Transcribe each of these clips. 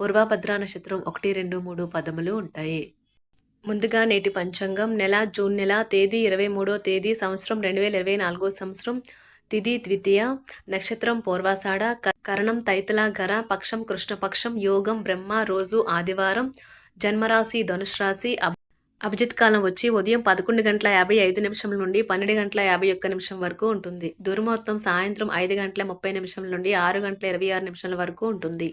పూర్వభద్ర నక్షత్రం ఒకటి రెండు మూడు పదములు ఉంటాయి. ముందుగా నేటి పంచాంగం. నెల జూన్ నెల తేదీ ఇరవై మూడో తేదీ సంవత్సరం రెండు వేల ఇరవై నాలుగో సంవత్సరం. తిథి ద్వితీయ. నక్షత్రం పూర్వాషాఢ కరణం తైతల గర పక్షం కృష్ణపక్షం. యోగం బ్రహ్మ. రోజు ఆదివారం. జన్మరాశి ధనుష్ రాశి అభిజిత్ కాలం వచ్చి ఉదయం పదకొండు గంటల యాభై ఐదు నిమిషం నుండి పన్నెండు గంటల యాభై ఒక్క నిమిషం వరకు ఉంటుంది. దుర్ముహూర్తం సాయంత్రం ఐదు గంటల ముప్పై నిమిషం నుండి ఆరు గంటల ఇరవై ఆరు నిమిషాల వరకు ఉంటుంది.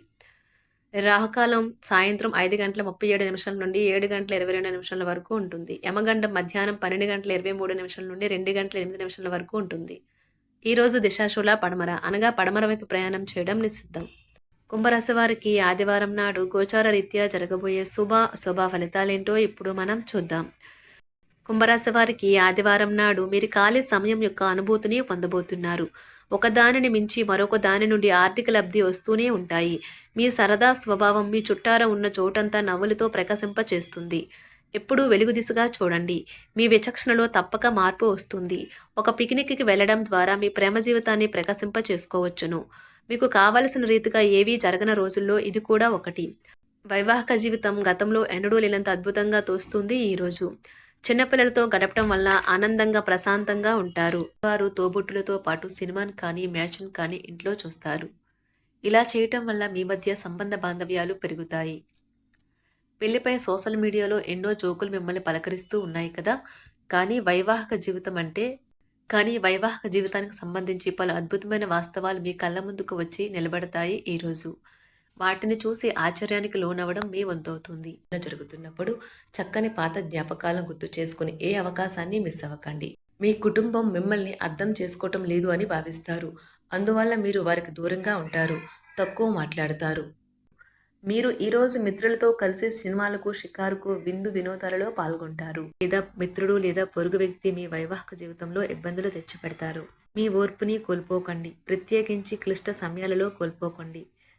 రాహుకాలం సాయంత్రం ఐదు గంటల ముప్పై ఏడు నిమిషాల నుండి ఏడు గంటల ఇరవై రెండు నిమిషాల వరకు ఉంటుంది. యమగండం మధ్యాహ్నం పన్నెండు గంటల ఇరవై మూడు నిమిషాల నుండి రెండు గంటల ఎనిమిది నిమిషాల వరకు ఉంటుంది. ఈరోజు దిశాశూల పడమర. అనగా పడమర వైపు ప్రయాణం చేయడం నిషిద్ధం. కుంభరాశి వారికి ఆదివారం నాడు గోచార రీత్యా జరగబోయే శుభ శుభ ఫలితాలేంటో ఇప్పుడు మనం చూద్దాం. కుంభరాశి వారికి ఆదివారం నాడు మీరు ఖాళీ సమయం యొక్క అనుభూతిని పొందబోతున్నారు. ఒకదానిని మించి మరొక దాని నుండి ఆర్థిక లబ్ధి వస్తూనే ఉంటాయి. మీ సరదా స్వభావం మీ చుట్టార ఉన్న చోటంతా నవ్వులతో ప్రకాశింపచేస్తుంది. ఎప్పుడూ వెలుగు దిశగా చూడండి. మీ విచక్షణలో తప్పక మార్పు వస్తుంది. ఒక పిక్నిక్కి వెళ్ళడం ద్వారా మీ ప్రేమ జీవితాన్ని ప్రకాశింప చేసుకోవచ్చును మీకు కావలసిన రీతిగా ఏవీ జరగని రోజుల్లో ఇది కూడా ఒకటి. వైవాహిక జీవితం గతంలో ఎన్నడూ లేనంత అద్భుతంగా తోస్తుంది ఈరోజు చిన్నపిల్లలతో గడపడం వల్ల ఆనందంగా ప్రశాంతంగా ఉంటారు. వారు తోబుట్టులతో పాటు సినిమాను కానీ మ్యాచ్ను కానీ ఇంట్లో చూస్తారు. ఇలా చేయటం వల్ల మీ మధ్య సంబంధ బాంధవ్యాలు పెరుగుతాయి. పెళ్ళిపై సోషల్ మీడియాలో ఎన్నో జోకులు మిమ్మల్ని పలకరిస్తూ ఉన్నాయి కదా? కానీ వైవాహిక జీవితం అంటే? కానీ వైవాహిక జీవితానికి సంబంధించి పలు అద్భుతమైన వాస్తవాలు మీ కళ్ళ ముందుకు వచ్చి నిలబడతాయి ఈరోజు వాటిని చూసి ఆశ్చర్యానికి లోనవ్వడం మీ వంతవుతుంది. జరుగుతున్నప్పుడు చక్కని పాత జ్ఞాపకాలను గుర్తు చేసుకుని ఏ అవకాశాన్ని మిస్ అవ్వకండి. మీ కుటుంబం మిమ్మల్ని అర్థం చేసుకోవటం లేదు అని భావిస్తారు. అందువల్ల మీరు వారికి దూరంగా ఉంటారు తక్కువ మాట్లాడతారు. మీరు ఈరోజు మిత్రులతో కలిసి సినిమాలకు షికారుకు విందు వినోదాలలో పాల్గొంటారు. లేదా మిత్రుడు లేదా పొరుగు వ్యక్తి మీ వైవాహిక జీవితంలో ఇబ్బందులు తెచ్చిపెడతారు. మీ ఓర్పుని కోల్పోకండి. ప్రత్యేకించి క్లిష్ట సమయాలలో కోల్పోకండి.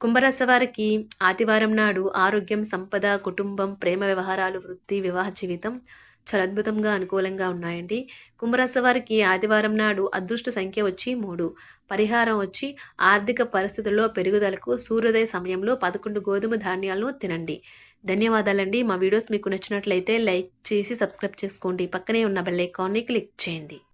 కుంభరాశి వారికి ఆదివారం నాడు ఆరోగ్యం సంపద కుటుంబం ప్రేమ వ్యవహారాలు వృత్తి వివాహ జీవితం చాలా అద్భుతంగా అనుకూలంగా ఉన్నాయండి. కుంభరాశి వారికి ఆదివారం నాడు అదృష్ట సంఖ్య వచ్చి మూడు. పరిహారం వచ్చి ఆర్థిక పరిస్థితుల్లో పెరుగుదలకు సూర్యోదయ సమయంలో పదకొండు గోధుమ ధాన్యాలను తినండి. ధన్యవాదాలండి. మా వీడియోస్ మీకు నచ్చినట్లయితే లైక్ చేసి సబ్స్క్రైబ్ చేసుకోండి. పక్కనే ఉన్న బెల్ ఐకాన్ని క్లిక్ చేయండి.